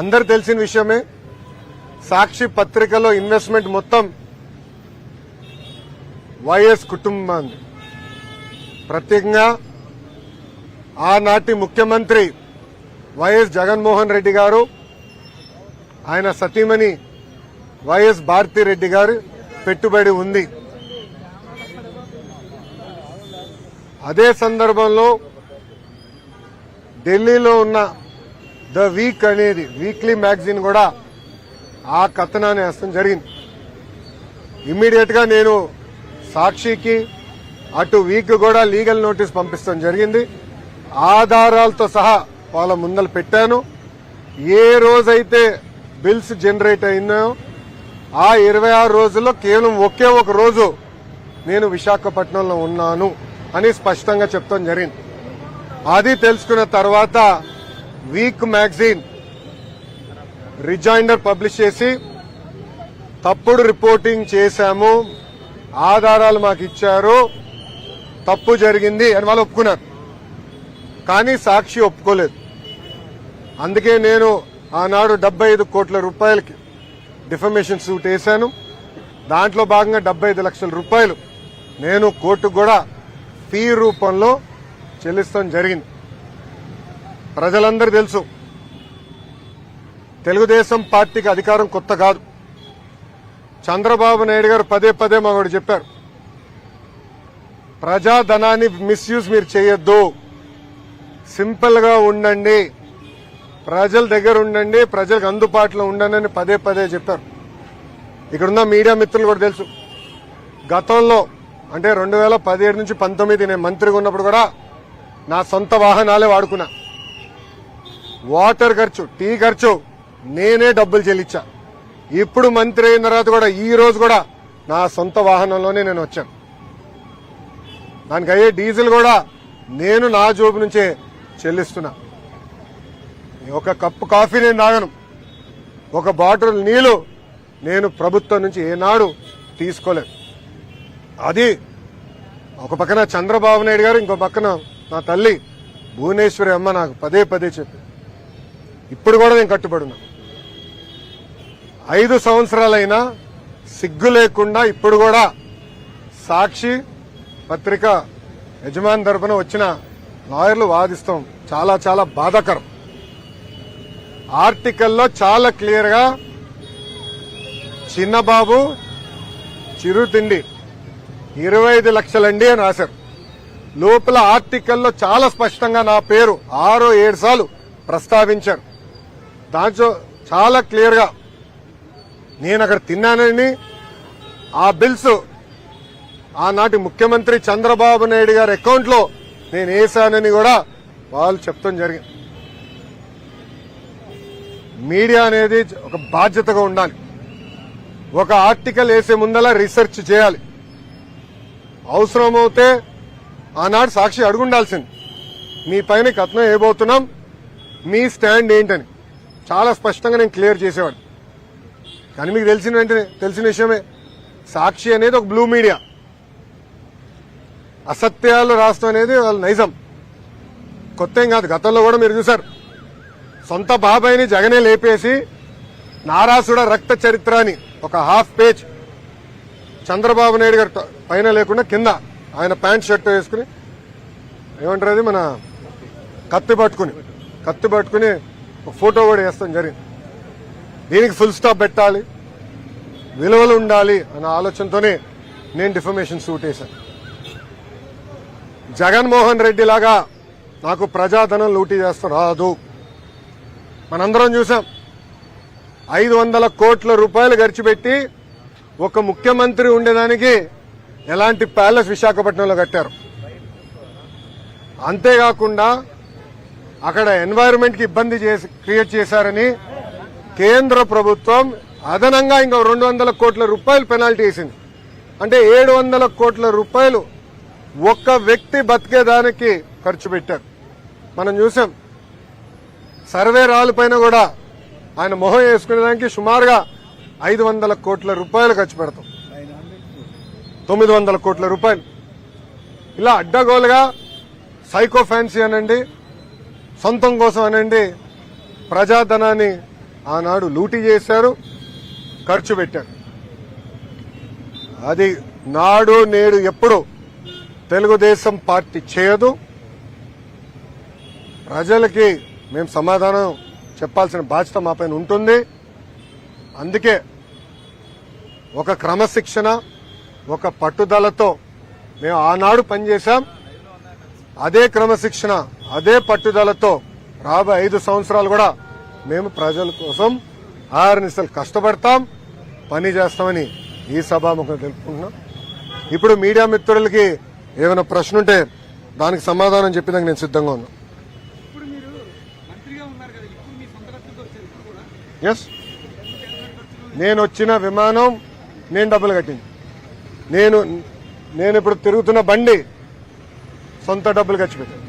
అందరు తెలిసిన విషయమే. సాక్షి పత్రికలో ఇన్వెస్ట్మెంట్ మొత్తం వైఎస్ కుటుంబం ప్రత్యేకంగా ఆనాటి ముఖ్యమంత్రి వైఎస్ జగన్మోహన్ రెడ్డి గారు ఆయన సతీమణి వైఎస్ భారతిరెడ్డి గారు పెట్టుబడి ఉంది. అదే సందర్భంలో ఢిల్లీలో ఉన్న ద వీక్ అనేది వీక్లీ మ్యాగజైన్ కూడా ఆ కథనాన్ని వేస్తాం జరిగింది. ఇమ్మీడియట్గా నేను సాక్షికి అటు వీక్ కూడా లీగల్ నోటీస్ పంపిస్తాం జరిగింది. ఆధారాలతో సహా వాళ్ళ ముందలు పెట్టాను. ఏ రోజైతే బిల్స్ జనరేట్ అయినాయో ఆ ఇరవై ఆరు రోజుల్లో కేవలం ఒకే ఒక రోజు నేను విశాఖపట్నంలో ఉన్నాను అని స్పష్టంగా చెప్తాం జరిగింది. అది తెలుసుకున్న తర్వాత వీక్ మ్యాగజైన్ రిజైండర్ పబ్లిష్ చేసి తప్పుడు రిపోర్టింగ్ చేశాము. ఆధారాలు మాకు ఇచ్చారు. తప్పు జరిగింది అని వాళ్ళు ఒప్పుకున్నారు. కానీ సాక్షి ఒప్పుకోలేదు. అందుకే నేను ఆనాడు డెబ్బై ఐదు కోట్ల రూపాయలకి డిఫమేషన్ సూట్ వేశాను. దాంట్లో భాగంగా డెబ్బై ఐదు లక్షల రూపాయలు నేను కోర్టుకు కూడా ఫీ రూపంలో చెల్లిస్తాం జరిగింది. ప్రజలందరూ తెలుసు. తెలుగుదేశం పార్టీకి అధికారం కొత్త కాదు. చంద్రబాబు నాయుడు గారు పదే పదే మాకు చెప్పారు. ప్రజాధనాన్ని మిస్యూజ్ మీరు చేయొద్దు. సింపుల్గా ఉండండి. ప్రజల దగ్గర ఉండండి. ప్రజలకు అందుబాటులో ఉండండి పదే పదే చెప్పారు. ఇక్కడున్న మీడియా మిత్రులు కూడా తెలుసు. గతంలో అంటే రెండు వేల పదిహేడు నుంచి పంతొమ్మిది నేను మంత్రిగా ఉన్నప్పుడు కూడా నా సొంత వాహనాలే వాడుకున్నా. వాటర్ ఖర్చు టీ ఖర్చు నేనే డబ్బులు చెల్లించా. ఇప్పుడు మంత్రి అయిన తర్వాత కూడా ఈ రోజు కూడా నా సొంత వాహనంలోనే నేను వచ్చాను. దానికి అయ్యే డీజిల్ కూడా నేను నా జోబు నుంచే చెల్లిస్తున్నా. ఒక కప్పు కాఫీ నేను తాగను. ఒక బాటిల్ నీళ్ళు నేను ప్రభుత్వం నుంచి ఏనాడు తీసుకోలేదు. అది ఒక పక్కన చంద్రబాబు నాయుడు గారు ఇంకో పక్కన నా తల్లి భువనేశ్వరి అమ్మ నాకు పదే పదే చెప్పి ఇప్పుడు కూడా నేను కట్టుబడున్నా ఐదు సంవత్సరాలైనా సిగ్గు లేకుండా ఇప్పుడు కూడా సాక్షి పత్రిక యజమాని తరపున వచ్చిన లాయర్లు వాదిస్తాం. చాలా చాలా బాధాకరం. ఆర్టికల్లో చాలా క్లియర్గా చిన్నబాబు చిరు తిండి ఇరవై ఐదు లక్షలండి అని రాశారు. లోపల ఆర్టికల్లో చాలా స్పష్టంగా నా పేరు ఆరో ఏడు సార్లు ప్రస్తావించారు. దాంట్లో చాలా క్లియర్గా నేను అక్కడ తిన్నానని ఆ బిల్స్ ఆనాటి ముఖ్యమంత్రి చంద్రబాబు నాయుడు గారి అకౌంట్లో నేను వేశానని కూడా వాళ్ళు చెప్తాం జరిగింది. మీడియా అనేది ఒక బాధ్యతగా ఉండాలి. ఒక ఆర్టికల్ వేసే ముందలా రీసెర్చ్ చేయాలి. అవసరమవుతే ఆనాడు సాక్షి అడుగుండాల్సింది. మీ పైన కథనం వేయబోతున్నాం. మీ స్టాండ్ ఏంటని. చాలా స్పష్టంగా నేను క్లియర్ చేసేవాడు కానీ మీకు తెలిసిన వెంటనే తెలిసిన విషయమే సాక్షి అనేది ఒక బ్లూ మీడియా. అసత్యాలు రాష్ట్రం అనేది వాళ్ళ నైజం. కొత్త ఏం కాదు గతంలో కూడా మీరు చూశారు. సొంత బాబాయిని జగనే లేపేసి నారాసుడ రక్త చరిత్ర అని ఒక హాఫ్ పేజ్ చంద్రబాబు నాయుడు గారి పైన లేకుండా కింద ఆయన ప్యాంట్ షర్ట్ వేసుకుని ఏమంటారు అది మన కత్తి పట్టుకుని కత్తి పట్టుకుని ఒక ఫోటో కూడా వేస్తాం జరిగింది. దీనికి ఫుల్ స్టాప్ పెట్టాలి. విలువలు ఉండాలి అన్న ఆలోచనతోనే నేను డిఫర్మేషన్ సూట్ వేశాను. జగన్మోహన్ రెడ్డి లాగా నాకు ప్రజాధనం లూటీ చేస్తాం రాదు. మనందరం చూసాం. ఐదు వందల కోట్ల రూపాయలు ఖర్చు పెట్టి ఒక ముఖ్యమంత్రి ఉండేదానికి ఎలాంటి ప్యాలెస్ విశాఖపట్నంలో కట్టారు. అంతేకాకుండా అక్కడ ఎన్వైరన్మెంట్కి ఇబ్బంది చేసి క్రియేట్ చేశారని కేంద్ర ప్రభుత్వం అదనంగా ఇంకా రెండు వందల కోట్ల రూపాయలు పెనాల్టీ వేసింది. అంటే ఏడు వందల కోట్ల రూపాయలు ఒక్క వ్యక్తి బతికేదానికి ఖర్చు పెట్టారు. మనం చూసాం. సర్వే రాళ్ళ పైన కూడా ఆయన మొహం వేసుకునేదానికి సుమారుగా ఐదు వందల కోట్ల రూపాయలు ఖర్చు పెడతాం. తొమ్మిది వందల కోట్ల రూపాయలు. ఇలా అడ్డగోలుగా సైకో ఫ్యాన్సీ అనండి. సొంతం కోసం అనండి ప్రజాధనాన్ని ఆనాడు లూటీ చేశారు ఖర్చు పెట్టారు. అది నాడు నేడు ఎప్పుడు తెలుగుదేశం పార్టీ చేయదు. ప్రజలకి మేము సమాధానం చెప్పాల్సిన బాధ్యత మా పైన ఉంటుంది. అందుకే ఒక క్రమశిక్షణ ఒక పట్టుదలతో మేము ఆనాడు పనిచేశాం. అదే క్రమశిక్షణ అదే పట్టుదలతో రాబోయే ఐదు సంవత్సరాలు కూడా మేము ప్రజల కోసం ఆర్నిసలు కష్టపడతాం పని చేస్తామని ఈ సభాముఖం తెలుపుకుంటున్నాం. ఇప్పుడు మీడియా మిత్రులకి ఏమైనా ప్రశ్న ఉంటే దానికి సమాధానం చెప్పేదానికి నేను సిద్ధంగా ఉన్నా ఎస్ నేను వచ్చిన విమానం నేను డబ్బులు కట్టింది. నేను నేను ఇప్పుడు తిరుగుతున్న బండి సొంత డబ్బులు ఖర్చు పెట్టాను.